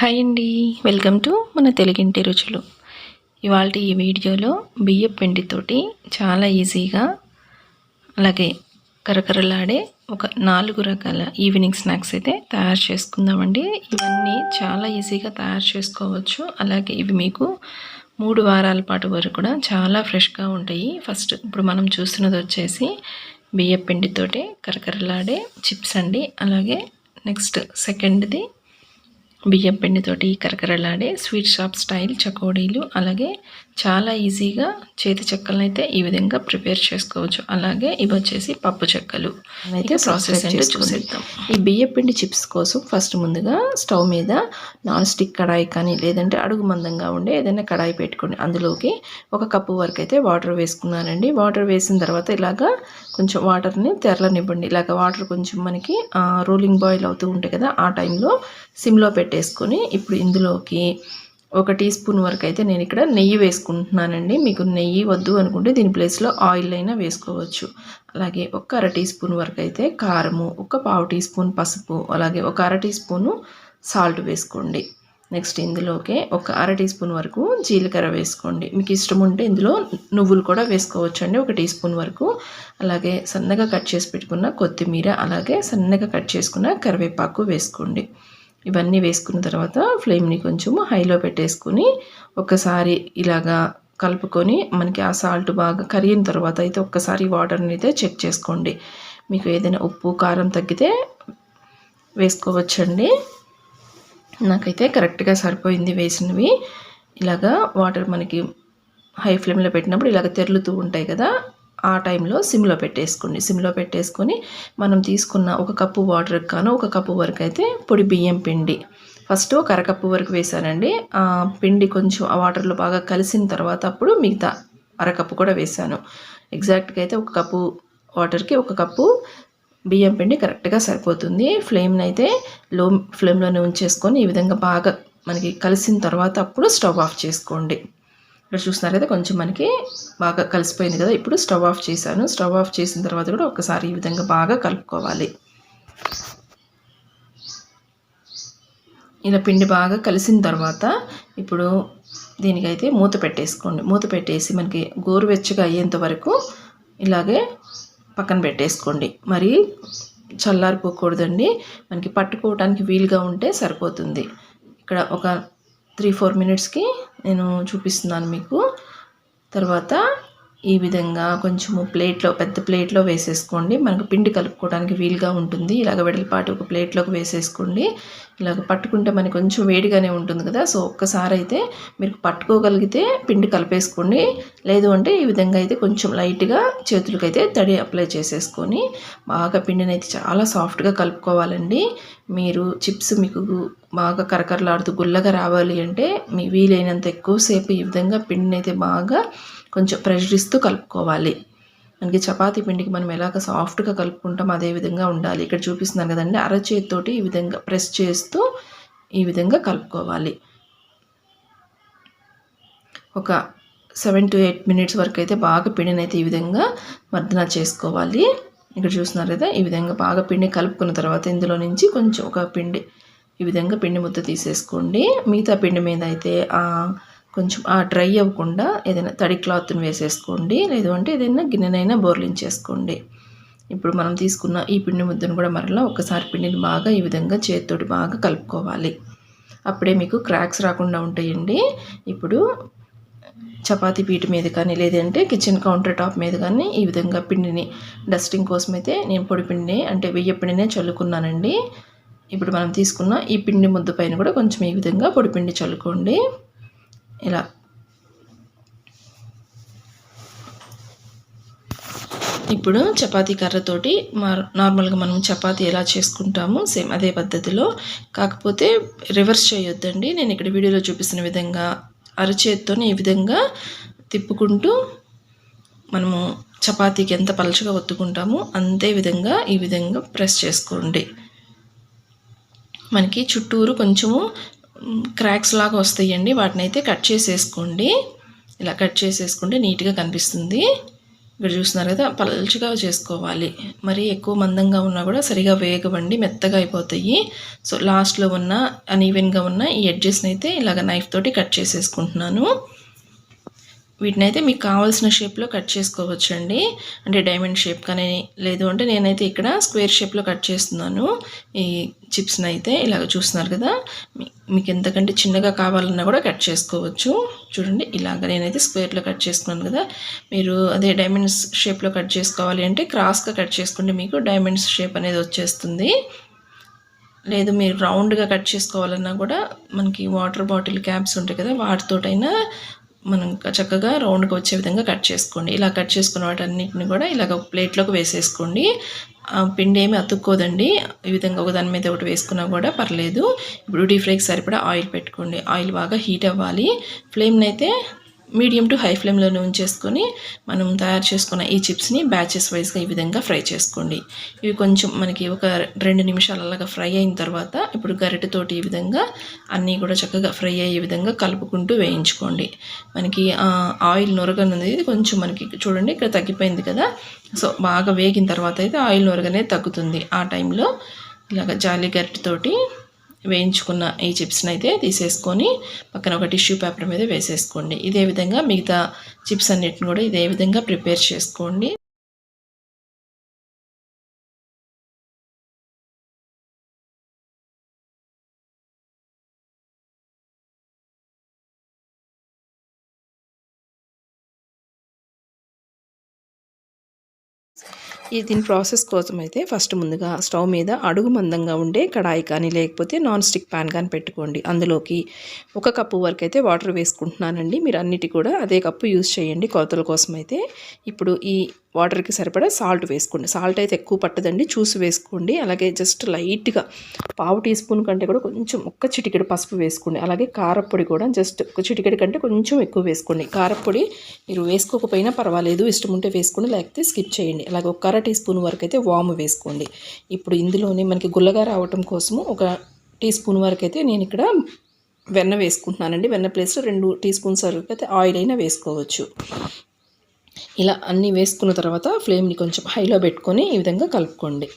Hi అండి. Welcome to మన తెలుగింటి రుచులు. ఇవాళ ఈ వీడియోలో బియ్యం పిండితోటి చాలా ఈజీగా అలాగే కరకరలాడే ఒక నాలుగు రకాల ఈవినింగ్ స్నాక్స్ అయితే తయారు చేసుకుందామండి. ఇవన్నీ చాలా ఈజీగా తయారు చేసుకోవచ్చు. అలాగే ఇవి మీకు మూడు వారాల పాటు వరకు కూడా చాలా ఫ్రెష్గా ఉంటాయి. ఫస్ట్ ఇప్పుడు మనం చూస్తున్నది వచ్చేసి బియ్యం పిండితోటి కరకరలాడే చిప్స్ అండి. అలాగే నెక్స్ట్ సెకండ్ది బియ్యం పిండితోటి కరకరలాడే స్వీట్ షాప్ స్టైల్ చకోడీలు అలాగే చాలా ఈజీగా చేతి చెక్కలను అయితే ఈ విధంగా ప్రిపేర్ చేసుకోవచ్చు. అలాగే ఇవి వచ్చేసి పప్పు చెక్కలు. అయితే ప్రాసెస్ అంటే చూసేద్దాం. ఈ బియ్యం పిండి చిప్స్ కోసం ఫస్ట్ ముందుగా స్టవ్ మీద నాన్ స్టిక్ కడాయి కానీ లేదంటే అడుగు మందంగా ఉండే ఏదైనా కడాయి పెట్టుకోండి. అందులోకి ఒక కప్పు వరకు అయితే వాటర్ వేసుకున్నానండి. వాటర్ వేసిన తర్వాత ఇలాగా కొంచెం వాటర్ని తెరలనివ్వండి. ఇలాగ వాటర్ కొంచెం మనకి రోలింగ్ బాయిల్ అవుతూ ఉంటాయి కదా ఆ టైంలో సిమ్లో పెట్టేసుకొని ఇప్పుడు ఇందులోకి ఒక టీ స్పూన్ వరకు అయితే నేను ఇక్కడ నెయ్యి వేసుకుంటున్నానండి. మీకు నెయ్యి వద్దు అనుకుంటే దీని ప్లేస్లో ఆయిల్ అయినా వేసుకోవచ్చు. అలాగే ఒక అర టీ స్పూన్ వరకు అయితే కారము ఒక పావు టీ స్పూన్ పసుపు అలాగే ఒక అర టీ స్పూను సాల్ట్ వేసుకోండి. నెక్స్ట్ ఇందులోకే ఒక అర టీ స్పూన్ వరకు జీలకర్ర వేసుకోండి. మీకు ఇష్టం ఉంటే ఇందులో నువ్వులు కూడా వేసుకోవచ్చు అండి ఒక టీ స్పూన్ వరకు. అలాగే సన్నగా కట్ చేసి పెట్టుకున్న కొత్తిమీర అలాగే సన్నగా కట్ చేసుకున్న కరివేపాకు వేసుకోండి. ఇవన్నీ వేసుకున్న తర్వాత ఫ్లేమ్ని కొంచెం హైలో పెట్టేసుకుని ఒకసారి ఇలాగా కలుపుకొని మనకి ఆ సాల్ట్ బాగా కరిగిన తర్వాత అయితే ఒక్కసారి వాటర్ని అయితే చెక్ చేసుకోండి. మీకు ఏదైనా ఉప్పు కారం తగ్గితే వేసుకోవచ్చండి. నాకైతే కరెక్ట్గా సరిపోయింది వేసినవి. ఇలాగా వాటర్ మనకి హై ఫ్లేమ్లో పెట్టినప్పుడు ఇలాగ తెరులుతూ ఉంటాయి కదా ఆ టైంలో సిమ్లో పెట్టేసుకోండి. సిమ్లో పెట్టేసుకొని మనం తీసుకున్న ఒక కప్పు వాటర్ కాను ఒక కప్పు వరకు అయితే పొడి బియ్యం పిండి. ఫస్ట్ ఒక అరకప్పు వరకు వేసానండి ఆ పిండి కొంచెం ఆ వాటర్లో బాగా కలిసిన తర్వాత అప్పుడు మిగతా అరకప్పు కూడా వేసాను ఎగ్జాక్ట్గా అయితే ఒక కప్పు వాటర్కి ఒక కప్పు బియ్యం పిండి కరెక్ట్గా సరిపోతుంది. ఫ్లేమ్ని అయితే లో ఫ్లేమ్లోనే ఉంచేసుకొని ఈ విధంగా బాగా మనకి కలిసిన తర్వాత అప్పుడు స్టవ్ ఆఫ్ చేసుకోండి. ఇక్కడ చూస్తున్నారు కదా కొంచెం మనకి బాగా కలిసిపోయింది కదా. ఇప్పుడు స్టవ్ ఆఫ్ చేశాను. స్టవ్ ఆఫ్ చేసిన తర్వాత కూడా ఒకసారి ఈ విధంగా బాగా కలుపుకోవాలి. ఇలా పిండి బాగా కలిసిన తర్వాత ఇప్పుడు దీనికైతే మూత పెట్టేసుకోండి. మూత పెట్టేసి మనకి గోరువెచ్చగా అయ్యేంత వరకు ఇలాగే పక్కన పెట్టేసుకోండి. మరి చల్లారిపోకూడదండి. మనకి పట్టుకోవడానికి వీలుగా ఉంటే సరిపోతుంది. ఇక్కడ ఒక త్రీ ఫోర్ మినిట్స్కి నేను చూపిస్తున్నాను మీకు. తర్వాత ఈ విధంగా కొంచెము ప్లేట్లో పెద్ద ప్లేట్లో వేసేసుకోండి. మనకు పిండి కలుపుకోవడానికి వీలుగా ఉంటుంది. ఇలాగ వెడల్పాటి ఒక ప్లేట్లోకి వేసేసుకోండి. ఇలాగ పట్టుకుంటే మనకి కొంచెం వేడిగానే ఉంటుంది కదా. సో ఒక్కసారి అయితే మీరు పట్టుకోగలిగితే పిండి కలిపేసుకోండి. లేదు అంటే ఈ విధంగా అయితే కొంచెం లైట్గా చేతులకైతే తడి అప్లై చేసేసుకొని బాగా పిండిని అయితే చాలా సాఫ్ట్గా కలుపుకోవాలండి. మీరు చిప్స్ మీకు బాగా కరకరలాడుతూ గుల్లగా రావాలి అంటే మీ వీలైనంత ఎక్కువసేపు ఈ విధంగా పిండిని అయితే బాగా కొంచెం ప్రెషర్ ఇస్తూ కలుపుకోవాలి. మనకి చపాతీ పిండికి మనం ఎలాగ సాఫ్ట్గా కలుపుకుంటాం అదే విధంగా ఉండాలి. ఇక్కడ చూపిస్తున్నాను కదండి అరచేతితోటి ఈ విధంగా ప్రెస్ చేస్తూ ఈ విధంగా కలుపుకోవాలి. ఒక సెవెన్ టు ఎయిట్ మినిట్స్ వరకు అయితే బాగా పిండిని అయితే ఈ విధంగా మర్దన చేసుకోవాలి. ఇక్కడ చూస్తున్నారు కదా ఈ విధంగా బాగా పిండి కలుపుకున్న తర్వాత ఇందులో నుంచి కొంచెం ఒక పిండి ఈ విధంగా పిండి ముద్ద తీసేసుకోండి. మిగతా పిండి మీద అయితే కొంచెం ఆ డ్రై అవ్వకుండా ఏదైనా తడి క్లాత్ని వేసేసుకోండి. లేదు అంటే ఏదైనా గిన్నెనైనా బోర్లించేసుకోండి. ఇప్పుడు మనం తీసుకున్న ఈ పిండి ముద్దను కూడా మరలా ఒకసారి పిండిని బాగా ఈ విధంగా చేతితోటి బాగా కలుపుకోవాలి. అప్పుడే మీకు క్రాక్స్ రాకుండా ఉంటాయండి. ఇప్పుడు చపాతీ పీట మీద కానీ లేదంటే కిచెన్ కౌంటర్ టాప్ మీద కానీ ఈ విధంగా పిండిని డస్టింగ్ కోసం అయితే నేను పొడి పిండిని అంటే వెయ్యి పిండినే చల్లుకున్నానండి. ఇప్పుడు మనం తీసుకున్న ఈ పిండి ముద్ద పైన కూడా కొంచెం ఈ విధంగా పొడిపిండి చల్లుకోండి. ఇలా. ఇప్పుడు చపాతీ కర్రతోటి నార్మల్గా మనం చపాతీ ఎలా చేసుకుంటామో సేమ్ అదే పద్ధతిలో. కాకపోతే రివర్స్ చేయొద్దండి. నేను ఇక్కడ వీడియోలో చూపిస్తున్న విధంగా అరచేతితోనే ఈ విధంగా తిప్పుకుంటూ మనము చపాతీకి ఎంత పలచగా ఒత్తుకుంటామో అంతే విధంగా ఈ విధంగా ప్రెస్ చేసుకోండి. మనకి చుట్టూరు కొంచెము క్రాక్స్ లాగా వస్తాయండి. వాటిని అయితే కట్ చేసేసుకోండి. ఇలా కట్ చేసేసుకుంటే నీట్గా కనిపిస్తుంది. ఇక్కడ చూస్తున్నారు కదా పల్చగా చేసుకోవాలి. మరి ఎక్కువ మందంగా ఉన్నా కూడా సరిగా వేగవండి మెత్తగా అయిపోతాయి. సో లాస్ట్లో ఉన్న అన్ఈవెన్గా ఉన్న ఈ ఎడ్జెస్ని అయితే ఇలాగ నైఫ్ తోటి కట్ చేసేసుకుంటున్నాను. వీటిని అయితే మీకు కావాల్సిన షేప్లో కట్ చేసుకోవచ్చు అండి అంటే డైమండ్ షేప్ కానీ లేదు అంటే నేనైతే ఇక్కడ స్క్వేర్ షేప్లో కట్ చేస్తున్నాను. ఈ చిప్స్ని అయితే ఇలాగ చూస్తున్నారు కదా. మీకు ఎంతకంటే చిన్నగా కావాలన్నా కూడా కట్ చేసుకోవచ్చు. చూడండి ఇలాగ నేనైతే స్క్వేర్లో కట్ చేసుకున్నాను కదా. మీరు అదే డైమండ్స్ షేప్లో కట్ చేసుకోవాలి అంటే క్రాస్గా కట్ చేసుకుంటే మీకు డైమండ్స్ షేప్ అనేది వచ్చేస్తుంది. లేదు మీరు రౌండ్గా కట్ చేసుకోవాలన్నా కూడా మనకి వాటర్ బాటిల్ క్యాప్స్ ఉంటాయి కదా వాటితోటైనా మనం చక్కగా రౌండ్గా వచ్చే విధంగా కట్ చేసుకోండి. ఇలా కట్ చేసుకున్న వాటన్నిటిని కూడా ఇలాగ ఒక ప్లేట్లోకి వేసేసుకోండి. పిండి ఏమి అతుక్కోదండి. ఈ విధంగా ఒక దాని మీద ఒకటి వేసుకున్నా కూడా పర్లేదు. ఇప్పుడు డీప్ ఫ్రైకి సరిపడా ఆయిల్ పెట్టుకోండి. ఆయిల్ బాగా హీట్ అవ్వాలి. ఫ్లేమ్ని అయితే మీడియం టు హై ఫ్లేమ్లోనే ఉంచేసుకొని మనం తయారు చేసుకున్న ఈ చిప్స్ని బ్యాచెస్ వైజ్గా ఈ విధంగా ఫ్రై చేసుకోండి. ఇవి కొంచెం మనకి ఒక రెండు నిమిషాలు అలాగా ఫ్రై అయిన తర్వాత ఇప్పుడు గరిటెతోటి ఈ విధంగా అన్నీ కూడా చక్కగా ఫ్రై అయ్యే విధంగా కలుపుకుంటూ వేయించుకోండి. మనకి ఆయిల్ నొరగనుంది. కొంచెం మనకి చూడండి ఇక్కడ తగ్గిపోయింది కదా. సో బాగా వేగిన తర్వాత అయితే ఆయిల్ నొరగనేది తగ్గుతుంది. ఆ టైంలో ఇలాగ జాలి గరిటెతోటి వేయించుకున్న ఈ చిప్స్ని అయితే తీసేసుకొని పక్కన ఒక టిష్యూ పేపర్ మీద వేసేసుకోండి. ఇదే విధంగా మిగతా చిప్స్ అన్నిటిని కూడా ఇదే విధంగా ప్రిపేర్ చేసుకోండి. ఈ దీని ప్రాసెస్ కోసం అయితే ఫస్ట్ ముందుగా స్టవ్ మీద అడుగు మందంగా ఉండే కడాయి కానీ లేకపోతే నాన్ స్టిక్ ప్యాన్ కానీ పెట్టుకోండి. అందులోకి ఒక కప్పు వరకు అయితే వాటర్ వేసుకుంటున్నానండి. మీరు అన్నిటి కూడా అదే కప్పు యూజ్ చేయండి. కొలతల కోసం అయితే ఇప్పుడు ఈ వాటర్కి సరిపడా సాల్ట్ వేసుకోండి. సాల్ట్ అయితే ఎక్కువ పట్టదండి. చూసి వేసుకోండి. అలాగే జస్ట్ లైట్గా పావు టీ స్పూన్ కంటే కూడా కొంచెం ఒక్క చిటికెడు పసుపు వేసుకోండి. అలాగే కారప్పొడి కూడా జస్ట్ ఒక చిటికెడు కంటే కొంచెం ఎక్కువ వేసుకోండి. కారపొడి మీరు వేసుకోకపోయినా పర్వాలేదు. ఇష్టం ఉంటే వేసుకోండి. లేకపోతే స్కిప్ చేయండి. అలాగే ఒక అర టీ స్పూన్ వరకు అయితే వాము వేసుకోండి. ఇప్పుడు ఇందులోనే మనకి గుల్లగా రావటం కోసము ఒక టీ స్పూన్ వరకు అయితే నేను ఇక్కడ వెన్న వేసుకుంటున్నానండి. వెన్న ప్లేస్లో రెండు టీ స్పూన్స్ వరకు అయితే ఆయిల్ అయినా వేసుకోవచ్చు. ఇలా అన్నీ వేసుకున్న తర్వాత ఫ్లేమ్ని కొంచెం హైలో పెట్టుకొని ఈ విధంగా కలుపుకోండి.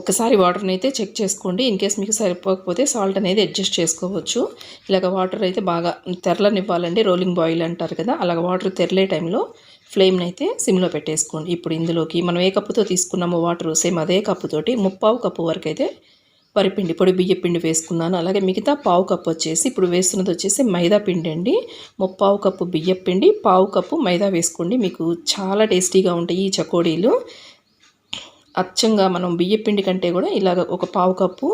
ఒకసారి వాటర్ని అయితే చెక్ చేసుకోండి. ఇన్ కేస్ మీకు సరిపోకపోతే సాల్ట్ అనేది అడ్జస్ట్ చేసుకోవచ్చు. ఇలాగ వాటర్ అయితే బాగా తెరలనివ్వాలండి. రోలింగ్ బాయిల్ అంటారు కదా అలాగ వాటర్ తెరలే టైంలో ఫ్లేమ్ని అయితే సిమ్లో పెట్టేసుకోండి. ఇప్పుడు ఇందులోకి మనం ఏ కప్పుతో తీసుకున్నామో వాటర్ సేమ్ అదే కప్పుతోటి ముప్పావు కప్పు వరకు అయితే వరిపిండి పొడి బియ్య పిండి వేసుకున్నాను. అలాగే మిగతా పావు కప్పు వచ్చేసి ఇప్పుడు వేస్తున్నది వచ్చేసి మైదా పిండి అండి. ముప్పావు కప్పు బియ్య పిండి పావు కప్పు మైదా వేసుకోండి. మీకు చాలా టేస్టీగా ఉంటాయి ఈ చకోడీలు. అచ్చంగా మనం బియ్య పిండి కంటే కూడా ఇలాగ ఒక పావు కప్పు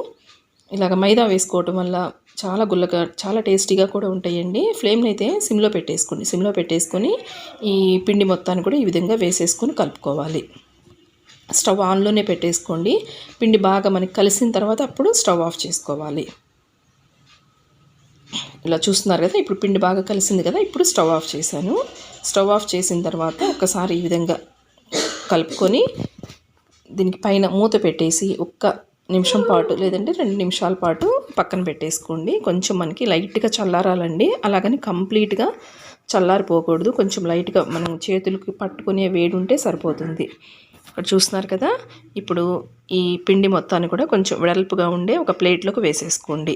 ఇలాగ మైదా వేసుకోవటం వల్ల చాలా గుల్లగా చాలా టేస్టీగా కూడా ఉంటాయండి. ఫ్లేమ్ని అయితే సిమ్లో పెట్టేసుకోండి. సిమ్లో పెట్టేసుకొని ఈ పిండి మొత్తాన్ని కూడా ఈ విధంగా వేసేసుకొని కలుపుకోవాలి. స్టవ్ ఆన్లోనే పెట్టేసుకోండి. పిండి బాగా మనకి కలిసిన తర్వాత అప్పుడు స్టవ్ ఆఫ్ చేసుకోవాలి. ఇలా చూస్తున్నారు కదా ఇప్పుడు పిండి బాగా కలిసింది కదా ఇప్పుడు స్టవ్ ఆఫ్ చేశాను. స్టవ్ ఆఫ్ చేసిన తర్వాత ఒకసారి ఈ విధంగా కలుపుకొని దీనికి పైన మూత పెట్టేసి ఒక్క నిమిషం పాటు లేదంటే రెండు నిమిషాల పాటు పక్కన పెట్టేసుకోండి. కొంచెం మనకి లైట్గా చల్లారాలండి. అలాగని కంప్లీట్గా చల్లారిపోకూడదు. కొంచెం లైట్గా మనం చేతులకి పట్టుకునే వేడి ఉంటే సరిపోతుంది. ఇక్కడ చూస్తున్నారు కదా ఇప్పుడు ఈ పిండి మొత్తాన్ని కూడా కొంచెం వెడల్పుగా ఉండే ఒక ప్లేట్లోకి వేసేసుకోండి.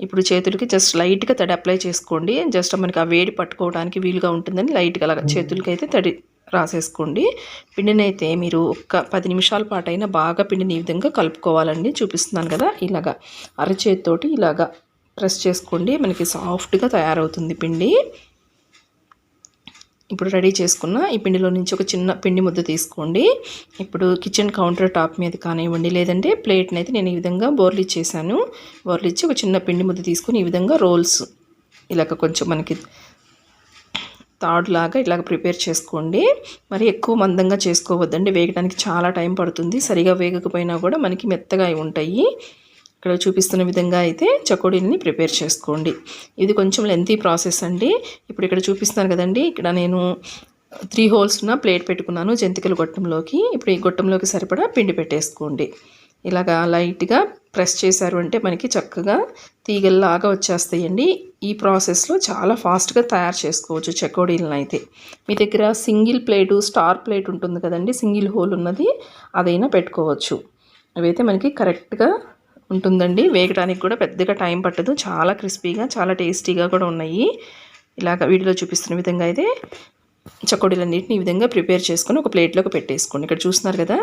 ఇప్పుడు చేతులకి జస్ట్ లైట్గా తడి అప్లై చేసుకోండి. జస్ట్ మనకి ఆ వేడి పట్టుకోవడానికి వీలుగా ఉంటుందని లైట్గా అలాగా చేతులకి అయితే తడి రాసేసుకోండి. పిండిని అయితే మీరు ఒక్క పది నిమిషాల పాటు అయినా బాగా పిండిని ఈ విధంగా కలుపుకోవాలండి. చూపిస్తున్నాను కదా ఇలాగా అరచేతితోటి ఇలాగా ప్రెస్ చేసుకోండి. మనకి సాఫ్ట్గా తయారవుతుంది పిండి. ఇప్పుడు రెడీ చేసుకున్న ఈ పిండిలో నుంచి ఒక చిన్న పిండి ముద్ద తీసుకోండి. ఇప్పుడు కిచెన్ కౌంటర్ టాప్ మీద కానివ్వండి లేదంటే ప్లేట్ని అయితే నేను ఈ విధంగా బోర్లు ఇచ్చేసాను. బోర్లు ఇచ్చి ఒక చిన్న పిండి ముద్ద తీసుకొని ఈ విధంగా రోల్స్ ఇలాగ కొంచెం మనకి తాడు లాగా ఇలాగ ప్రిపేర్ చేసుకోండి. మరి ఎక్కువ మందంగా చేసుకోవద్దండి వేగడానికి చాలా టైం పడుతుంది. సరిగా వేగకపోయినా కూడా మనకి మెత్తగా అయి ఉంటాయి. ఇక్కడ చూపిస్తున్న విధంగా అయితే చకోడీని ప్రిపేర్ చేసుకోండి. ఇది కొంచెం లెంతీ ప్రాసెస్ అండి. ఇప్పుడు ఇక్కడ చూపిస్తున్నాను కదండి. ఇక్కడ నేను త్రీ హోల్స్ ఉన్న ప్లేట్ పెట్టుకున్నాను జంతికల గొట్టంలోకి. ఇప్పుడు ఈ గొట్టంలోకి సరిపడా పిండి పెట్టేసుకోండి. ఇలాగా లైట్గా ప్రెస్ చేశారు అంటే మనకి చక్కగా తీగల్లాగా వచ్చేస్తాయండి. ఈ ప్రాసెస్లో చాలా ఫాస్ట్గా తయారు చేసుకోవచ్చు చెకోడీలను అయితే. మీ దగ్గర సింగిల్ ప్లేటు స్టార్ ప్లేట్ ఉంటుంది కదండి. సింగిల్ హోల్ ఉన్నది. అదైనా పెట్టుకోవచ్చు. అవైతే మనకి కరెక్ట్గా ఉంటుందండి. వేగడానికి కూడా పెద్దగా టైం పట్టదు. చాలా క్రిస్పీగా చాలా టేస్టీగా కూడా ఉన్నాయి. ఇలాగ వీడియోలో చూపిస్తున్న విధంగా అయితే చకోడీలన్నింటిని ఈ విధంగా ప్రిపేర్ చేసుకొని ఒక ప్లేట్లోకి పెట్టేసుకోండి. ఇక్కడ చూస్తున్నారు కదా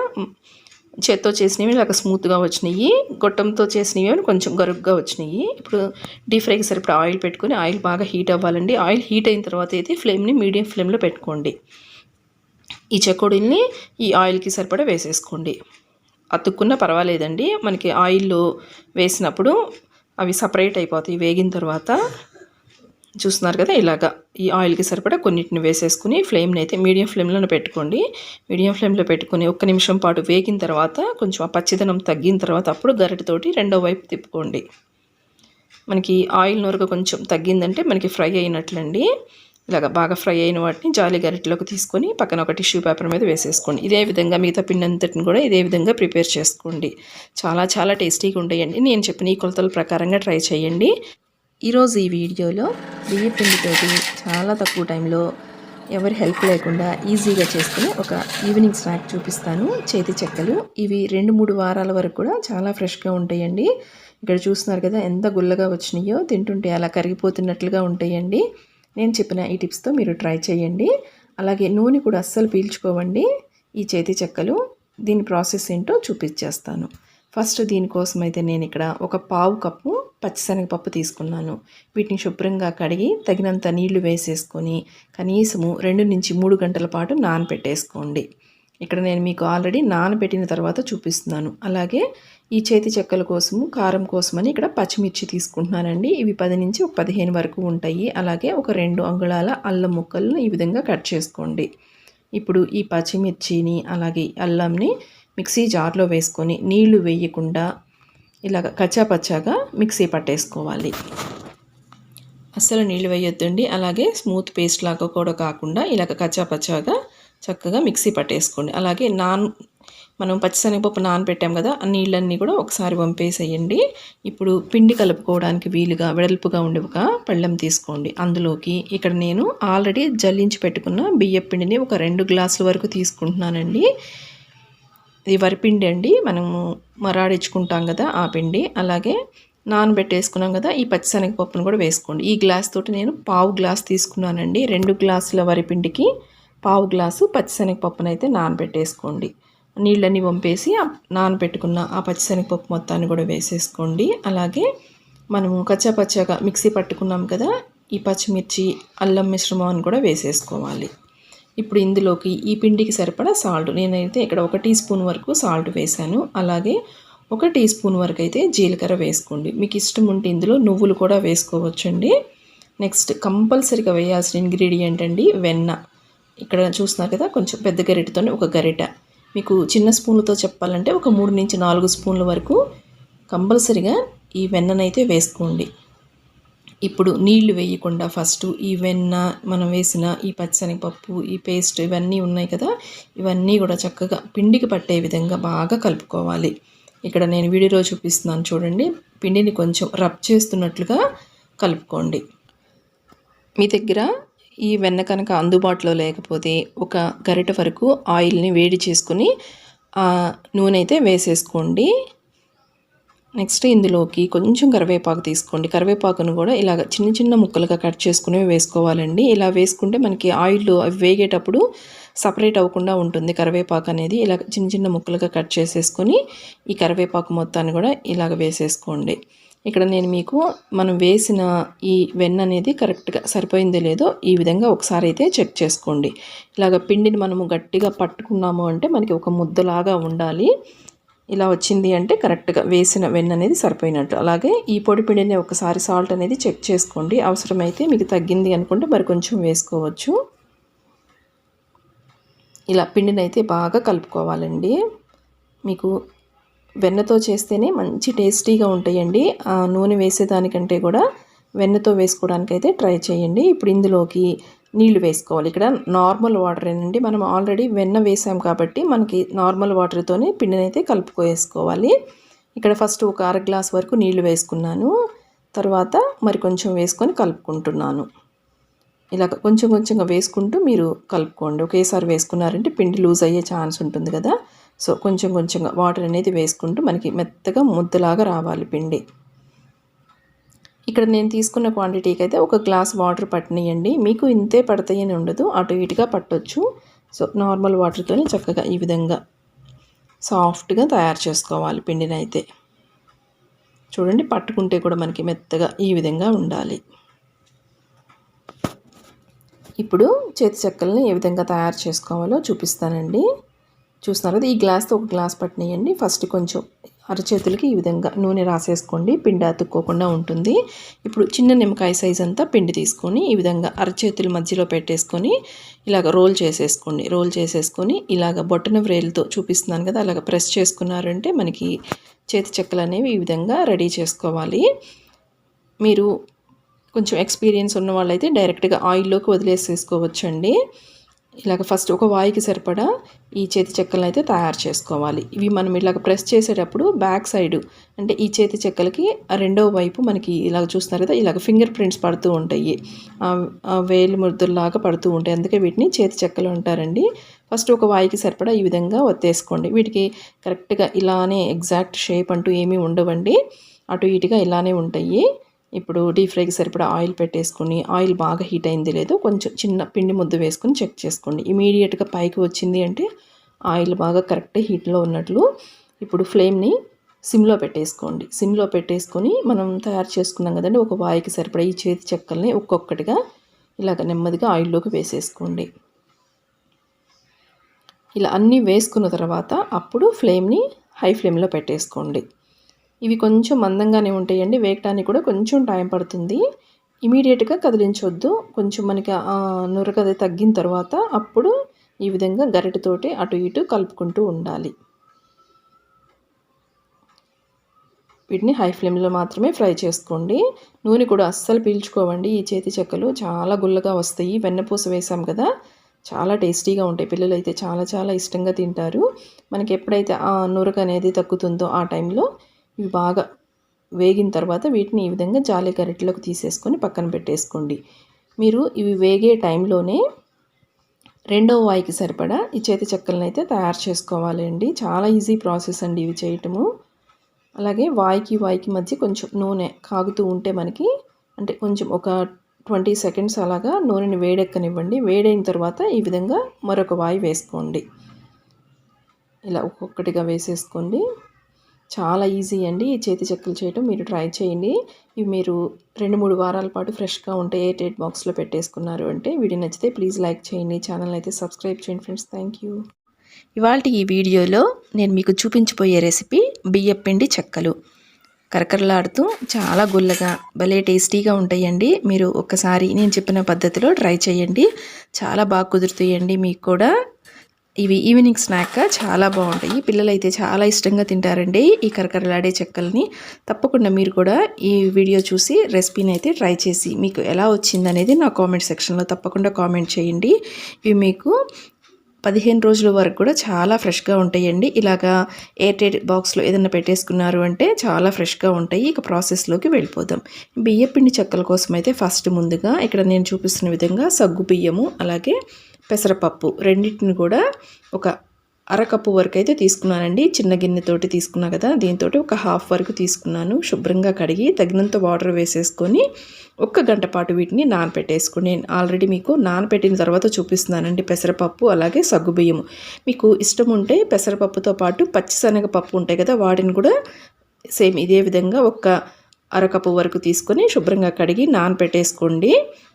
చేత్తో చేసినవి ఇలాగ స్మూత్గా వచ్చినాయి. గొట్టంతో చేసినవి కొంచెం గరుగ్గా వచ్చినాయి. ఇప్పుడు డీప్ ఫ్రైకి సరిపడా ఆయిల్ పెట్టుకొని ఆయిల్ బాగా హీట్ అవ్వాలండి. ఆయిల్ హీట్ అయిన తర్వాత అయితే ఫ్లేమ్ని మీడియం ఫ్లేమ్లో పెట్టుకోండి. ఈ చకోడీల్ని ఈ ఆయిల్కి సరిపడా వేసేసుకోండి. అతుక్కున్నా పర్వాలేదండి. మనకి ఆయిల్లో వేసినప్పుడు అవి సపరేట్ అయిపోతాయి. వేగిన తర్వాత చూస్తున్నారు కదా ఇలాగా ఈ ఆయిల్కి సరిపడా కొన్నిటిని వేసేసుకుని ఫ్లేమ్ని అయితే మీడియం ఫ్లేమ్లో పెట్టుకోండి. మీడియం ఫ్లేమ్లో పెట్టుకొని ఒక్క నిమిషం పాటు వేగిన తర్వాత కొంచెం ఆ పచ్చిదనం తగ్గిన తర్వాత అప్పుడు గరిటతోటి రెండో వైపు తిప్పుకోండి. మనకి ఆయిల్ నూరక కొంచెం తగ్గిందంటే మనకి ఫ్రై అయినట్లండి. ఇలాగ బాగా ఫ్రై అయిన వాటిని జాలి గరిటలోకి తీసుకొని పక్కన ఒక టిష్యూ పేపర్ మీద వేసేసుకోండి. ఇదే విధంగా మిగతా పిండి అంతటిని కూడా ఇదే విధంగా ప్రిపేర్ చేసుకోండి. చాలా చాలా టేస్టీగా ఉంటాయండి. నేను చెప్పిన ఈ కొలతల ప్రకారంగా ట్రై చేయండి. ఈరోజు ఈ వీడియోలో బియ్య పిండితోటి చాలా తక్కువ టైంలో ఎవరి హెల్ప్ లేకుండా ఈజీగా చేసుకుని ఒక ఈవినింగ్ స్నాక్ చూపిస్తాను. చేతి చెక్కలు ఇవి రెండు మూడు వారాల వరకు కూడా చాలా ఫ్రెష్గా ఉంటాయండి. ఇక్కడ చూస్తున్నారు కదా ఎంత గుల్లగా వచ్చినాయో. తింటుంటే అలా కరిగిపోతున్నట్లుగా ఉంటాయండి. నేను చెప్పిన ఈ టిప్స్తో మీరు ట్రై చేయండి. అలాగే నూనె కూడా అస్సలు పీల్చుకోవండి. ఈ చేతి చెక్కలు దీని ప్రాసెస్ ఏంటో చూపించేస్తాను. ఫస్ట్ దీనికోసం అయితే నేను ఇక్కడ ఒక పావు కప్పు పచ్చిశనగపప్పు తీసుకున్నాను. వీటిని శుభ్రంగా కడిగి తగినంత నీళ్ళు వేసేసుకొని కనీసము రెండు నుంచి మూడు గంటల పాటు నానపెట్టేసుకోండి. ఇక్కడ నేను మీకు ఆల్రెడీ నానబెట్టిన తర్వాత చూపిస్తున్నాను. అలాగే ఈ చేతి చెక్కల కోసము కారం కోసమని ఇక్కడ పచ్చిమిర్చి తీసుకుంటున్నానండి. ఇవి పది నుంచి ఒక పదిహేను వరకు ఉంటాయి. అలాగే ఒక రెండు అంగుళాల అల్లం ముక్కలను ఈ విధంగా కట్ చేసుకోండి. ఇప్పుడు ఈ పచ్చిమిర్చిని అలాగే అల్లంని మిక్సీ జార్లో వేసుకొని నీళ్ళు వేయకుండా ఇలాగ కచ్చాపచ్చాగా మిక్సీ పట్టేసుకోవాలి. అస్సలు నీళ్ళు వేయొద్దండి. అలాగే స్మూత్ పేస్ట్ లాగా కూడా కాకుండా ఇలాగ కచ్చాపచ్చాగా చక్కగా మిక్సీ పట్టేసుకోండి. అలాగే నాన్ మనం పచ్చిశనగపప్పు నానబెట్టాం కదా ఆ నీళ్ళన్నీ కూడా ఒకసారి వంపేసేయండి. ఇప్పుడు పిండి కలుపుకోవడానికి వీలుగా వెడల్పుగా ఉండే ఒక పళ్ళెం తీసుకోండి. అందులోకి ఇక్కడ నేను ఆల్రెడీ జల్లించి పెట్టుకున్న బియ్య పిండిని ఒక రెండు గ్లాసుల వరకు తీసుకుంటున్నానండి. ఇది వరిపిండి అండి. మనము మరాడించుకుంటాం కదా ఆ పిండి. అలాగే నానబెట్టేసుకున్నాం కదా ఈ పచ్చిశనగపప్పును కూడా వేసుకోండి. ఈ గ్లాస్ తోటి నేను పావు గ్లాస్ తీసుకున్నానండి. రెండు గ్లాసుల వరిపిండికి పావు గ్లాసు పచ్చిశనగపప్పునైతే నానబెట్టేసుకోండి. నీళ్ళని వంపేసి నానబెట్టుకున్న ఆ పచ్చిశనగపప్పు మొత్తాన్ని కూడా వేసేసుకోండి. అలాగే మనము కచ్చాపచ్చాగా మిక్సీ పట్టుకున్నాం కదా ఈ పచ్చిమిర్చి అల్లం మిశ్రమాన్ని కూడా వేసేసుకోవాలి. ఇప్పుడు ఇందులోకి ఈ పిండికి సరిపడా సాల్ట్ నేనైతే ఇక్కడ ఒక టీ స్పూన్ వరకు సాల్ట్ వేశాను. అలాగే ఒక టీ స్పూన్ వరకు అయితే జీలకర్ర వేసుకోండి. మీకు ఇష్టం ఉంటే ఇందులో నువ్వులు కూడా వేసుకోవచ్చండి. నెక్స్ట్ కంపల్సరీగా వేయాల్సిన ఇంగ్రీడియంట్ అండి వెన్న. ఇక్కడ చూస్తున్నారు కదా కొంచెం పెద్ద గరిటతో ఒక గరిట. మీకు చిన్న స్పూన్లతో చెప్పాలంటే ఒక మూడు నుంచి నాలుగు స్పూన్ల వరకు కంపల్సరిగా ఈ వెన్ననైతే వేసుకోండి. ఇప్పుడు నీళ్ళు వేయకుండా ఫస్ట్ ఈ వెన్న మనం వేసిన ఈ పచ్చనిపప్పు ఈ పేస్ట్ ఇవన్నీ ఉన్నాయి కదా ఇవన్నీ కూడా చక్కగా పిండికి పట్టే విధంగా బాగా కలుపుకోవాలి. ఇక్కడ నేను వీడియోలో చూపిస్తున్నాను చూడండి పిండిని కొంచెం రబ్ చేస్తున్నట్లుగా కలుపుకోండి. మీ దగ్గర ఈ వెన్న కనుక అందుబాటులో లేకపోతే ఒక గరిట వరకు ఆయిల్ని వేడి చేసుకుని నూనె అయితే వేసేసుకోండి. నెక్స్ట్ ఇందులోకి కొంచెం కరివేపాకు తీసుకోండి. కరివేపాకును కూడా ఇలా చిన్న చిన్న ముక్కలుగా కట్ చేసుకుని వేసుకోవాలండి. ఇలా వేసుకుంటే మనకి ఆయిల్ అవి వేగేటప్పుడు సపరేట్ అవ్వకుండా ఉంటుంది. కరివేపాకు అనేది ఇలా చిన్న చిన్న ముక్కలుగా కట్ చేసేసుకొని ఈ కరివేపాకు మొత్తాన్ని కూడా ఇలాగ వేసేసుకోండి. ఇక్కడ నేను మీకు మనం వేసిన ఈ వెన్న అనేది కరెక్ట్గా సరిపోయిందో లేదో ఈ విధంగా ఒకసారి అయితే చెక్ చేసుకోండి. ఇలాగ పిండిని మనము గట్టిగా పట్టుకున్నాము అంటే మనకి ఒక ముద్దలాగా ఉండాలి. ఇలా వచ్చింది అంటే కరెక్ట్గా వేసిన వెన్న అనేది సరిపోయినట్టు. అలాగే ఈ పొడి పిండిని ఒకసారి సాల్ట్ అనేది చెక్ చేసుకోండి. అవసరమైతే మీకు తగ్గింది అనుకుంటే మరి కొంచెం వేసుకోవచ్చు. ఇలా పిండిని అయితే బాగా కలుపుకోవాలండి. మీకు వెన్నతో చేస్తేనే మంచి టేస్టీగా ఉంటాయండి. ఆ నూనె వేసేదానికంటే కూడా వెన్నతో వేసుకోవడానికి అయితే ట్రై చేయండి. ఇప్పుడు ఇందులోకి నీళ్ళు వేసుకోవాలి. ఇక్కడ నార్మల్ వాటర్ ఏనండి. మనం ఆల్రెడీ వెన్న వేసాం కాబట్టి మనకి నార్మల్ వాటర్తోనే పిండిని అయితే కలుపుకోవేసుకోవాలి ఇక్కడ ఫస్ట్ ఒక అర గ్లాస్ వరకు నీళ్ళు వేసుకున్నాను. తర్వాత మరి కొంచెం వేసుకొని కలుపుకుంటున్నాను. ఇలా కొంచెం కొంచెంగా వేసుకుంటూ మీరు కలుపుకోండి. ఒకేసారి వేసుకున్నారంటే పిండి లూజ్ అయ్యే ఛాన్స్ ఉంటుంది కదా. సో కొంచెం కొంచెంగా వాటర్ అనేది వేసుకుంటూ మనకి మెత్తగా ముద్దలాగా రావాలి పిండి. ఇక్కడ నేను తీసుకున్న క్వాంటిటీకి అయితే ఒక గ్లాస్ వాటర్ పట్టినయండి. మీకు ఇంతే పడతాయని ఉండదు. అటు ఇటుగా పట్టొచ్చు. సో నార్మల్ వాటర్తోనే చక్కగా ఈ విధంగా సాఫ్ట్గా తయారు చేసుకోవాలి పిండిని అయితే చూడండి పట్టుకుంటే కూడా మనకి మెత్తగా ఈ విధంగా ఉండాలి. ఇప్పుడు చేతి చెక్కల్ని ఏ విధంగా తయారు చేసుకోవాలో చూపిస్తానండి. చూస్తున్నారు కదా ఈ గ్లాస్తో ఒక గ్లాస్ పట్టినాయండి. ఫస్ట్ కొంచెం అరచేతులకి ఈ విధంగా నూనె రాసేసుకోండి పిండి అతుక్కోకుండా ఉంటుంది. ఇప్పుడు చిన్న నిమ్మకాయ సైజ్ అంతా పిండి తీసుకొని ఈ విధంగా అరచేతుల మధ్యలో పెట్టేసుకొని ఇలాగ రోల్ చేసేసుకోండి. రోల్ చేసేసుకొని ఇలాగ బొట్టన వ్రేలతో చూపిస్తున్నాను కదా అలాగ ప్రెస్ చేసుకున్నారంటే మనకి చేతి చెక్కలు అనేవి ఈ విధంగా రెడీ చేసుకోవాలి. మీరు కొంచెం ఎక్స్పీరియన్స్ ఉన్న వాళ్ళైతే డైరెక్ట్గా ఆయిల్లోకి వదిలేసేసుకోవచ్చండి. ఇలాగ ఫస్ట్ ఒక వాయికి సరిపడా ఈ చేతి చెక్కలను అయితే తయారు చేసుకోవాలి. ఇవి మనం ఇలాగ ప్రెస్ చేసేటప్పుడు బ్యాక్ సైడ్ అంటే ఈ చేతి చెక్కలకి రెండో వైపు మనకి ఇలాగ చూస్తున్నారు కదా ఇలాగ ఫింగర్ ప్రింట్స్ పడుతూ ఉంటాయి. వేలు ముద్దుల్లాగా పడుతూ ఉంటాయి. అందుకే వీటిని చేతి చెక్కలు అంటారండి. ఫస్ట్ ఒక వాయికి సరిపడా ఈ విధంగా ఒత్తేసుకోండి. వీటికి కరెక్ట్గా ఇలానే ఎగ్జాక్ట్ షేప్ అంటూ ఏమీ ఉండవండి. అటు ఇటుగా ఇలానే ఉంటాయి. ఇప్పుడు డీప్ ఫ్రైకి సరిపడా ఆయిల్ పెట్టేసుకుని ఆయిల్ బాగా హీట్ అయింది లేదో కొంచెం చిన్న పిండి ముద్ద వేసుకుని చెక్ చేసుకోండి. ఇమీడియట్గా పైకి వచ్చింది అంటే ఆయిల్ బాగా కరెక్ట్ హీట్లో ఉన్నట్లు ఇప్పుడు ఫ్లేమ్ని సిమ్లో పెట్టేసుకోండి. సిమ్లో పెట్టేసుకొని మనం తయారు చేసుకున్నాం కదండి ఒక వాయికి సరిపడా ఈ చేతి చెక్కల్ని ఒక్కొక్కటిగా ఇలాగ నెమ్మదిగా ఆయిల్లోకి వేసేసుకోండి. ఇలా అన్నీ వేసుకున్న తర్వాత అప్పుడు ఫ్లేమ్ని హై ఫ్లేమ్లో పెట్టేసుకోండి. ఇవి కొంచెం మందంగానే ఉంటాయండి. వేగటానికి కూడా కొంచెం టైం పడుతుంది. ఇమీడియట్గా కదిలించవద్దు కొంచెం మనకి నురకది తగ్గిన తర్వాత అప్పుడు ఈ విధంగా గరిటతోటి అటు ఇటు కలుపుకుంటూ ఉండాలి. వీటిని హై ఫ్లేమ్లో మాత్రమే ఫ్రై చేసుకోండి. నూనె కూడా అస్సలు పీల్చుకోవండి. ఈ చేతి చెక్కలు చాలా గుల్లగా వస్తాయి. వెన్నపూస వేసాం కదా చాలా టేస్టీగా ఉంటాయి. పిల్లలు అయితే చాలా చాలా ఇష్టంగా తింటారు. మనకి ఎప్పుడైతే ఆ నురక అనేది తగ్గుతుందో ఆ టైంలో ఇవి బాగా వేగిన తర్వాత వీటిని ఈ విధంగా జాలి గరిటెలోకి తీసేసుకొని పక్కన పెట్టేసుకోండి. మీరు ఇవి వేగే టైంలోనే రెండవ వాయికి సరిపడా ఈ చేతి చెక్కలను అయితే తయారు చేసుకోవాలి అండి. చాలా ఈజీ ప్రాసెస్ అండి ఇవి చేయటము. అలాగే వాయికి వాయికి మధ్య కొంచెం నూనె కాగుతూ ఉంటే మనకి అంటే కొంచెం ఒక ట్వంటీ సెకండ్స్ అలాగా నూనెని వేడెక్కనివ్వండి. వేడైన తర్వాత ఈ విధంగా మరొక వాయి వేసుకోండి. ఇలా ఒక్కొక్కటిగా వేసేసుకోండి. చాలా ఈజీ అండి ఈ చేతి చెక్కలు చేయటం. మీరు ట్రై చేయండి. ఇవి మీరు రెండు మూడు వారాల పాటు ఫ్రెష్గా ఉంటే ఏ టేట్ బాక్స్లో పెట్టేసుకున్నారు అంటే వీడియో నచ్చితే ప్లీజ్ లైక్ చేయండి. ఛానల్ అయితే సబ్స్క్రైబ్ చేయండి ఫ్రెండ్స్. Thank you. ఇవాళ ఈ వీడియోలో నేను మీకు చూపించిపోయే రెసిపీ బియ్యపిండి చెక్కలు. కరకరలాడుతూ చాలా గుల్లగా భలే టేస్టీగా ఉంటాయండి. మీరు ఒక్కసారి నేను చెప్పిన పద్ధతిలో ట్రై చేయండి. చాలా బాగా కుదురుతాయండి మీకు కూడా. ఇవి ఈవినింగ్ స్నాక్ చాలా బాగుంటాయి. పిల్లలైతే చాలా ఇష్టంగా తింటారండి ఈ కరకరలాడే చెక్కల్ని. తప్పకుండా మీరు కూడా ఈ వీడియో చూసి రెసిపీని అయితే ట్రై చేసి మీకు ఎలా వచ్చిందనేది నా కామెంట్ సెక్షన్లో తప్పకుండా కామెంట్ చేయండి. ఇవి మీకు పదిహేను రోజుల వరకు కూడా చాలా ఫ్రెష్గా ఉంటాయండి. ఇలాగా ఎయిర్టెడ్ బాక్స్లో ఏదైనా పెట్టేసుకున్నారు అంటే చాలా ఫ్రెష్గా ఉంటాయి. ఇక ప్రాసెస్లోకి వెళ్ళిపోదాం. బియ్యపిండి చెక్కల కోసం అయితే ఫస్ట్ ముందుగా ఇక్కడ నేను చూపిస్తున్న విధంగా సగ్గు బియ్యము అలాగే పెసరపప్పు రెండింటిని కూడా ఒక అరకప్పు వరకు అయితే తీసుకున్నానండి. చిన్న గిన్నెతోటి తీసుకున్నా కదా దీంతో ఒక హాఫ్ వరకు తీసుకున్నాను. శుభ్రంగా కడిగి తగినంత వాటర్ వేసేసుకొని ఒక్క గంట పాటు వీటిని నానపెట్టేసుకుని నేను ఆల్రెడీ మీకు నానపెట్టిన తర్వాత చూపిస్తున్నానండి పెసరపప్పు అలాగే సగ్గుబియ్యము మీకు ఇష్టం ఉంటే పెసరపప్పుతో పాటు పచ్చిశనగపప్పు ఉంటాయి కదా వాటిని కూడా సేమ్ ఇదే విధంగా ఒక అరకప్పు వరకు తీసుకొని శుభ్రంగా కడిగి నానపెట్టేసుకోండి.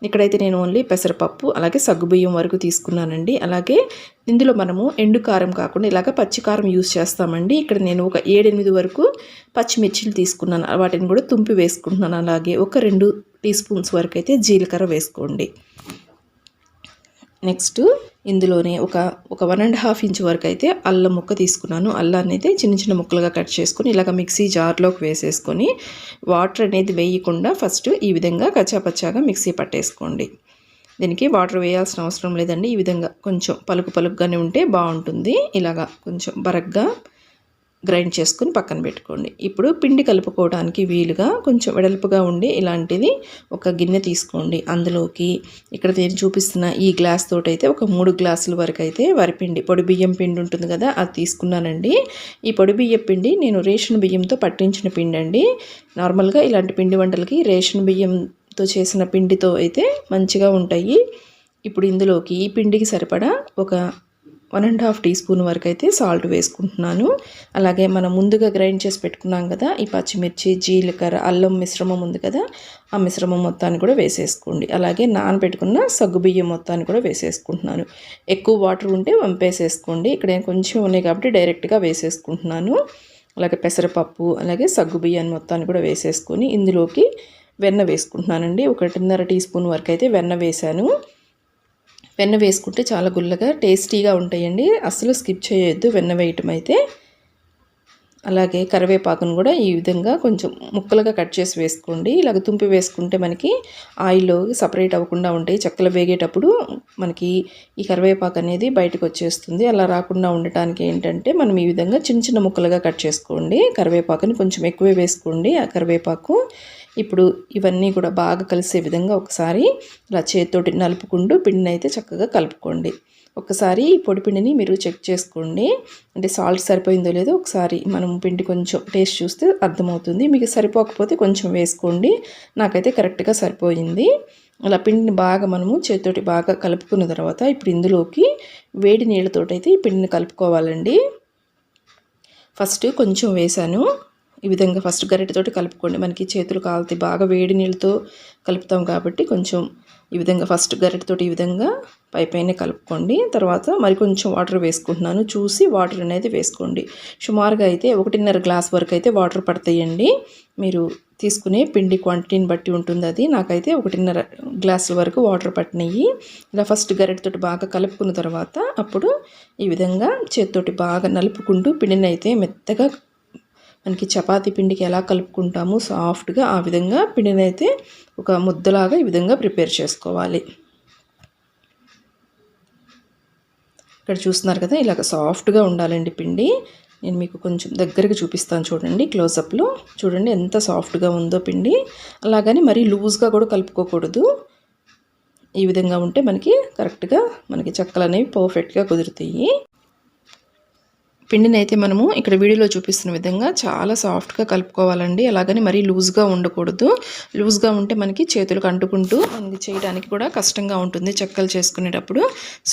ఇక్కడైతే నేను ఓన్లీ పెసరపప్పు అలాగే సగ్గుబియ్యం వరకు తీసుకున్నానండి. అలాగే ఇందులో మనము ఎండు కారం కాకుండా ఇలాగ పచ్చికారం యూస్ చేస్తామండి. ఇక్కడ నేను ఒక ఏడెనిమిది వరకు పచ్చిమిర్చిలు తీసుకున్నాను. వాటిని కూడా తుంపి వేసుకుంటున్నాను. అలాగే ఒక రెండు టీ స్పూన్స్ వరకు అయితే జీలకర్ర వేసుకోండి. నెక్స్ట్ ఇందులోనే ఒక ఒక వన్ అండ్ హాఫ్ ఇంచ్ వరకు అయితే అల్లం ముక్క తీసుకున్నాను. అల్లాన్ని అయితే చిన్న చిన్న ముక్కలుగా కట్ చేసుకొని ఇలాగ మిక్సీ జార్లోకి వేసేసుకొని వాటర్ అనేది వేయకుండా ఫస్ట్ ఈ విధంగా కచ్చాపచ్చాగా మిక్సీ పట్టేసుకోండి. దీనికి వాటర్ వేయాల్సిన అవసరం లేదండి. ఈ విధంగా కొంచెం పలుకు పలుకుగానే ఉంటే బాగుంటుంది. ఇలాగా కొంచెం బరగ్గా గ్రైండ్ చేసుకుని పక్కన పెట్టుకోండి. ఇప్పుడు పిండి కలుపుకోవడానికి వీలుగా కొంచెం వెడల్పుగా ఉండి ఇలాంటిది ఒక గిన్నె తీసుకోండి. అందులోకి ఇక్కడ నేను చూపిస్తున్న ఈ గ్లాస్ తోటైతే ఒక మూడు గ్లాసుల వరకు అయితే వరిపిండి పొడి బియ్యం పిండి ఉంటుంది కదా అది తీసుకున్నానండి. ఈ పొడి బియ్యం పిండి నేను రేషన్ బియ్యంతో పట్టించిన పిండి అండి. నార్మల్గా ఇలాంటి పిండి వంటలకి రేషన్ బియ్యంతో చేసిన పిండితో అయితే మంచిగా ఉంటాయి. ఇప్పుడు ఇందులోకి ఈ పిండికి సరిపడా ఒక one and half teaspoon వరకు అయితే సాల్ట్ వేసుకుంటున్నాను. అలాగే మనం ముందుగా గ్రైండ్ చేసి పెట్టుకున్నాం కదా ఈ పచ్చిమిర్చి జీలకర్ర అల్లం మిశ్రమం ఉంది కదా ఆ మిశ్రమం మొత్తాన్ని కూడా వేసేసుకోండి. అలాగే నానబెట్టుకున్న సగ్గుబియ్యం మొత్తాన్ని కూడా వేసేసుకుంటున్నాను. ఎక్కువ వాటర్ ఉంటే వంపేసేసుకోండి. ఇక్కడ కొంచెం ఉన్నాయి కాబట్టి డైరెక్ట్గా వేసేసుకుంటున్నాను. అలాగే పెసరపప్పు అలాగే సగ్గుబియ్యాన్ని మొత్తాన్ని కూడా వేసేసుకొని ఇందులోకి వెన్న వేసుకుంటున్నానండి. ఒకటిన్నర టీ స్పూన్ వరకు అయితే వెన్న వేశాను. వెన్న వేసుకుంటే చాలా గుల్లగా టేస్టీగా ఉంటాయండి. అస్సలు స్కిప్ చేయొద్దు వెన్న వేయటం అయితే. అలాగే కరివేపాకును కూడా ఈ విధంగా కొంచెం ముక్కలుగా కట్ చేసి వేసుకోండి. ఇలాగ తుంపి వేసుకుంటే మనకి ఆయిల్ సపరేట్ అవ్వకుండా ఉంటాయి. చెక్కలు వేగేటప్పుడు మనకి ఈ కరివేపాకు అనేది బయటకు వచ్చేస్తుంది. అలా రాకుండా ఉండటానికి ఏంటంటే మనం ఈ విధంగా చిన్న చిన్న ముక్కలుగా కట్ చేసుకోండి. కరివేపాకుని కొంచెం ఎక్కువే వేసుకోండి. ఆ కరివేపాకు ఇప్పుడు ఇవన్నీ కూడా బాగా కలిసే విధంగా ఒకసారి ఇలా చేతితోటి నలుపుకుంటూ పిండిని అయితే చక్కగా కలుపుకోండి. ఒకసారి ఈ పొడి పిండిని మీరు చెక్ చేసుకోండి. అంటే సాల్ట్ సరిపోయిందో లేదో ఒకసారి మనం పిండి కొంచెం టేస్ట్ చూస్తే అర్థమవుతుంది. మీకు సరిపోకపోతే కొంచెం వేసుకోండి. నాకైతే కరెక్ట్గా సరిపోయింది. అలా పిండిని బాగా మనము చేతితోటి బాగా కలుపుకున్న తర్వాత ఇప్పుడు ఇందులోకి వేడి నీళ్ళతోటైతే ఈ పిండిని కలుపుకోవాలండి. ఫస్ట్ కొంచెం వేసాను ఈ విధంగా ఫస్ట్ గరిటెతోటి కలుపుకోండి. మనకి చేతులు కాలుతాయి బాగా వేడి నీళ్ళతో కలుపుతాం కాబట్టి కొంచెం ఈ విధంగా ఫస్ట్ గరిటెతోటి ఈ విధంగా పై పైన కలుపుకోండి. తర్వాత మరి కొంచెం వాటర్ వేసుకుంటున్నాను. చూసి వాటర్ అనేది వేసుకోండి. సుమారుగా అయితే ఒకటిన్నర గ్లాస్ వరకు అయితే వాటర్ పడతాయండి. మీరు తీసుకునే పిండి క్వాంటిటీని బట్టి ఉంటుంది అది. నాకైతే ఒకటిన్నర గ్లాసుల వరకు వాటర్ పట్టినాయి. ఇలా ఫస్ట్ గరిటెతోటి బాగా కలుపుకున్న తర్వాత అప్పుడు ఈ విధంగా చేతితోటి బాగా నలుపుకుంటూ పిండిని అయితే మెత్తగా మనకి చపాతీ పిండికి ఎలా కలుపుకుంటామో సాఫ్ట్గా ఆ విధంగా పిండిని అయితే ఒక ముద్దలాగా ఈ విధంగా ప్రిపేర్ చేసుకోవాలి. ఇక్కడ చూస్తున్నారు కదా ఇలాగ సాఫ్ట్గా ఉండాలండి పిండి. నేను మీకు కొంచెం దగ్గరగా చూపిస్తాను చూడండి క్లోజప్లో. చూడండి ఎంత సాఫ్ట్గా ఉందో పిండి. అలాగని మరీ లూజ్గా కూడా కలుపుకోకూడదు. ఈ విధంగా ఉంటే మనకి కరెక్ట్గా మనకి చెక్కలు అనేవి పర్ఫెక్ట్గా కుదురుతాయి. పిండిని అయితే మనము ఇక్కడ వీడియోలో చూపిస్తున్న విధంగా చాలా సాఫ్ట్గా కలుపుకోవాలండి. అలాగని మరీ లూజ్గా ఉండకూడదు. లూజ్గా ఉంటే మనకి చేతులకు అంటుకుంటూ మనకి చేయడానికి కూడా కష్టంగా ఉంటుంది చెక్కలు చేసుకునేటప్పుడు.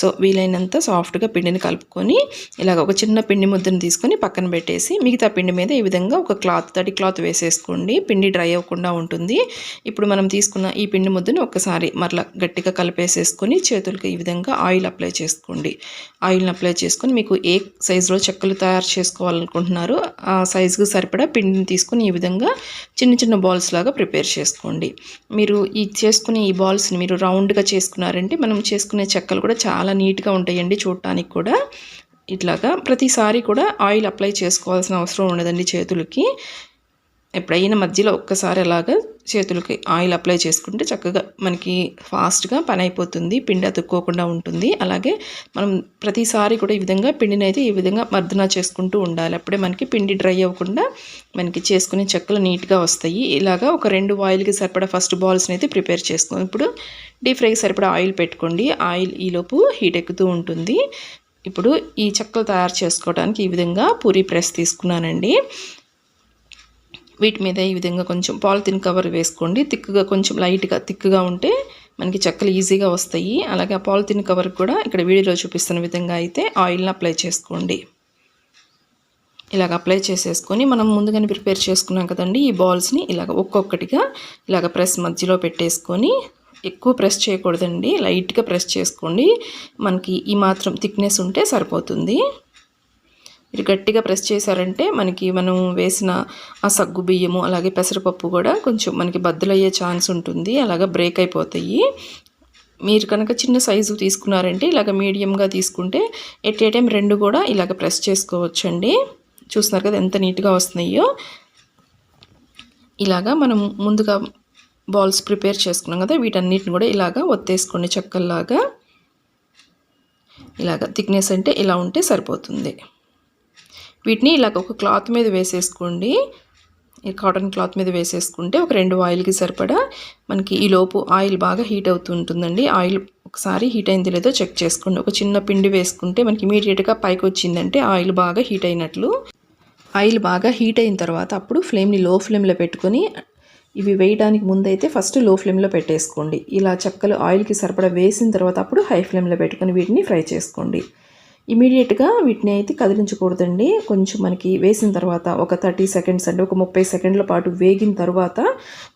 సో వీలైనంత సాఫ్ట్గా పిండిని కలుపుకొని ఇలాగ ఒక చిన్న పిండి ముద్దను తీసుకొని పక్కన పెట్టేసి మిగతా పిండి మీద ఈ విధంగా ఒక క్లాత్ తడి క్లాత్ వేసేసుకోండి. పిండి డ్రై అవ్వకుండా ఉంటుంది. ఇప్పుడు మనం తీసుకున్న ఈ పిండి ముద్దని ఒక్కసారి మరలా గట్టిగా కలిపేసేసుకొని చేతులకి ఈ విధంగా ఆయిల్ అప్లై చేసుకోండి. ఆయిల్ని అప్లై చేసుకొని మీకు ఏ సైజులో చెక్క ముక్కలు తయారు చేసుకోవాలనుకుంటున్నారు ఆ సైజుకు సరిపడా పిండిని తీసుకుని ఈ విధంగా చిన్న చిన్న బాల్స్ లాగా ప్రిపేర్ చేసుకోండి. మీరు ఈ చేసుకునే ఈ బాల్స్ని మీరు రౌండ్గా చేసుకున్నారంటే మనం చేసుకునే చెక్కలు కూడా చాలా నీట్గా ఉంటాయండి చూడటానికి కూడా. ఇట్లాగా ప్రతిసారి కూడా ఆయిల్ అప్లై చేసుకోవాల్సిన అవసరం ఉండదండి చేతులకి. ఎప్పుడైనా మధ్యలో ఒక్కసారి అలాగా చేతులకి ఆయిల్ అప్లై చేసుకుంటే చక్కగా మనకి ఫాస్ట్గా పని అయిపోతుంది పిండి అతుక్కోకుండా ఉంటుంది. అలాగే మనం ప్రతిసారి కూడా ఈ విధంగా పిండిని అయితే ఈ విధంగా మర్దన చేసుకుంటూ ఉండాలి. అప్పుడే మనకి పిండి డ్రై అవ్వకుండా మనకి చేసుకునే చెక్కలు నీట్గా వస్తాయి. ఇలాగా ఒక రెండు ఆయిల్కి సరిపడా ఫస్ట్ బాల్స్ని అయితే ప్రిపేర్ చేసుకోండి ఇప్పుడు డీప్ ఫ్రైకి సరిపడా ఆయిల్ పెట్టుకోండి. ఆయిల్ ఈలోపు హీట్ ఎక్కుతూ ఉంటుంది. ఇప్పుడు ఈ చెక్కలు తయారు చేసుకోవడానికి ఈ విధంగా పూరి ప్రెస్ తీసుకున్నానండి. వీటి మీద ఈ విధంగా కొంచెం పాలిథిన్ కవర్ వేసుకోండి. తిక్కుగా కొంచెం లైట్గా తిక్కుగా ఉంటే మనకి చెక్కలు ఈజీగా వస్తాయి. అలాగే ఆ పాలిథిన్ కవర్ కూడా ఇక్కడ వీడియోలో చూపిస్తున్న విధంగా అయితే ఆయిల్ని అప్లై చేసుకోండి. ఇలాగ అప్లై చేసేసుకొని మనం ముందుగానే ప్రిపేర్ చేసుకున్నాం కదండి ఈ బాల్స్ని ఇలాగ ఒక్కొక్కటిగా ఇలాగ ప్రెస్ మధ్యలో పెట్టేసుకొని ఎక్కువ ప్రెస్ చేయకూడదండి. లైట్గా ప్రెస్ చేసుకోండి. మనకి ఈ మాత్రం థిక్నెస్ ఉంటే సరిపోతుంది. మీరు గట్టిగా ప్రెస్ చేశారంటే మనకి మనం వేసిన ఆ సగ్గు బియ్యము అలాగే పెసరపప్పు కూడా కొంచెం మనకి బద్దలయ్యే ఛాన్స్ ఉంటుంది. అలాగా బ్రేక్ అయిపోతాయి. మీరు కనుక చిన్న సైజు తీసుకున్నారంటే ఇలాగ మీడియంగా తీసుకుంటే ఎట్ ఏ టైం రెండు కూడా ఇలాగ ప్రెస్ చేసుకోవచ్చండి. చూస్తున్నారు కదా ఎంత నీట్గా వస్తున్నాయో. ఇలాగా మనం ముందుగా బాల్స్ ప్రిపేర్ చేసుకున్నాం కదా వీటన్నిటిని కూడా ఇలాగా ఒత్తేసుకోండి చెక్కల్లాగా. ఇలాగ థిక్నెస్ అంటే ఇలా ఉంటే సరిపోతుంది. వీటిని ఇలాగ ఒక క్లాత్ మీద వేసేసుకోండి. ఈ కాటన్ క్లాత్ మీద వేసేసుకుంటే ఒక రెండు ఆయిల్కి సరిపడా మనకి ఈ లోపు ఆయిల్ బాగా హీట్ అవుతుంటుందండి ఆయిల్ ఒకసారి హీట్ అయింది లేదో చెక్ చేసుకోండి. ఒక చిన్న పిండి వేసుకుంటే మనకి ఇమీడియట్గా పైకి వచ్చిందంటే ఆయిల్ బాగా హీట్ అయినట్లు. ఆయిల్ బాగా హీట్ అయిన తర్వాత అప్పుడు ఫ్లేమ్ని లో ఫ్లేమ్లో పెట్టుకొని ఇవి వేయడానికి ముందైతే ఫస్ట్లో ఫ్లేమ్లో పెట్టేసుకోండి. ఇలా చెక్కలు ఆయిల్కి సరిపడా వేసిన తర్వాత అప్పుడు హై ఫ్లేమ్లో పెట్టుకొని వీటిని ఫ్రై చేసుకోండి. ఇమీడియట్గా వీటిని అయితే కదిలించకూడదండి. కొంచెం మనకి వేసిన తర్వాత ఒక థర్టీ సెకండ్స్ అంటే ఒక ముప్పై సెకండ్ల పాటు వేగిన తర్వాత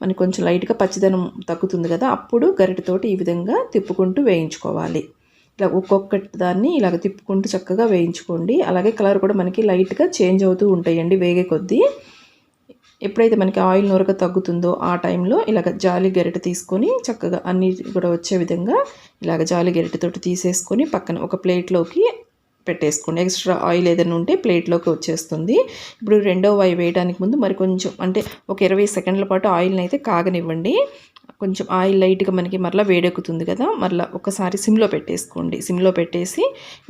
మనకి కొంచెం లైట్గా పచ్చిదనం తగ్గుతుంది కదా అప్పుడు గరిటతోటి ఈ విధంగా తిప్పుకుంటూ వేయించుకోవాలి. ఇలా ఒక్కొక్కటి దాన్ని ఇలాగ తిప్పుకుంటూ చక్కగా వేయించుకోండి. అలాగే కలర్ కూడా మనకి లైట్గా చేంజ్ అవుతూ ఉంటాయండి వేగే కొద్దీ. ఎప్పుడైతే మనకి ఆయిల్ నూరక తగ్గుతుందో ఆ టైంలో ఇలాగ జాలి గరిట తీసుకొని చక్కగా అన్ని కూడా వచ్చే విధంగా ఇలాగ జాలి గరిటతోటి తీసేసుకొని పక్కన ఒక ప్లేట్లోకి పెట్టేసుకోండి. ఎక్స్ట్రా ఆయిల్ ఏదైనా ఉంటే ప్లేట్లోకి వచ్చేస్తుంది. ఇప్పుడు రెండో వై వేయడానికి ముందు మరి కొంచెం అంటే ఒక ఇరవై సెకండ్ల పాటు ఆయిల్ని అయితే కాగనివ్వండి. కొంచెం ఆయిల్ లైట్గా మనకి మరలా వేడెక్కుతుంది కదా మరలా ఒకసారి సిమ్లో పెట్టేసుకోండి. సిమ్లో పెట్టేసి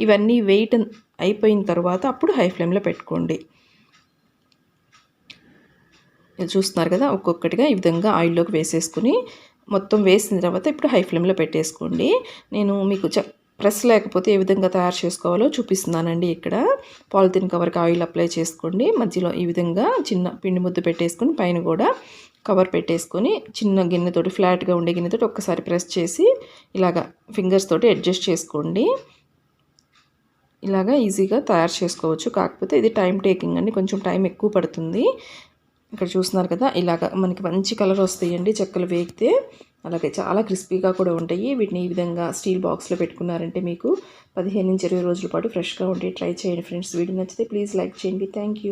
ఇవన్నీ వెయిట్ అయిపోయిన తర్వాత అప్పుడు హై ఫ్లేమ్లో పెట్టుకోండి. చూస్తున్నారు కదా ఒక్కొక్కటిగా ఈ విధంగా ఆయిల్లోకి వేసేసుకుని మొత్తం వేసిన తర్వాత ఇప్పుడు హై ఫ్లేమ్లో పెట్టేసుకోండి. నేను మీకు చ ప్రెస్ లేకపోతే ఏ విధంగా తయారు చేసుకోవాలో చూపిస్తున్నానండి ఇక్కడ. పాలిథిన్ కవర్కి ఆయిల్ అప్లై చేసుకోండి. మధ్యలో ఈ విధంగా చిన్న పిండి ముద్ద పెట్టేసుకొని పైన కూడా కవర్ పెట్టేసుకొని చిన్న గిన్నెతోటి ఫ్లాట్గా ఉండే గిన్నెతోటి ఒక్కసారి ప్రెస్ చేసి ఇలాగా ఫింగర్స్ తోటి అడ్జస్ట్ చేసుకోండి. ఇలాగా ఈజీగా తయారు చేసుకోవచ్చు. కాకపోతే ఇది టైం టేకింగ్ అండి. కొంచెం టైం ఎక్కువ పడుతుంది. ఇక్కడ చూస్తున్నారు కదా ఇలాగ మనకి మంచి కలర్ వస్తాయండి. చెక్కలు వేగితే అలాగే చాలా క్రిస్పీగా కూడా ఉంటాయి. వీటిని ఈ విధంగా స్టీల్ బాక్స్లో పెట్టుకున్నారంటే మీకు పదిహేను నుంచి ఇరవై రోజుల పాటు ఫ్రెష్గా ఉంటాయి ట్రై చేయండి ఫ్రెండ్స్. వీడియో నచ్చితే ప్లీజ్ లైక్ చేయండి. థ్యాంక్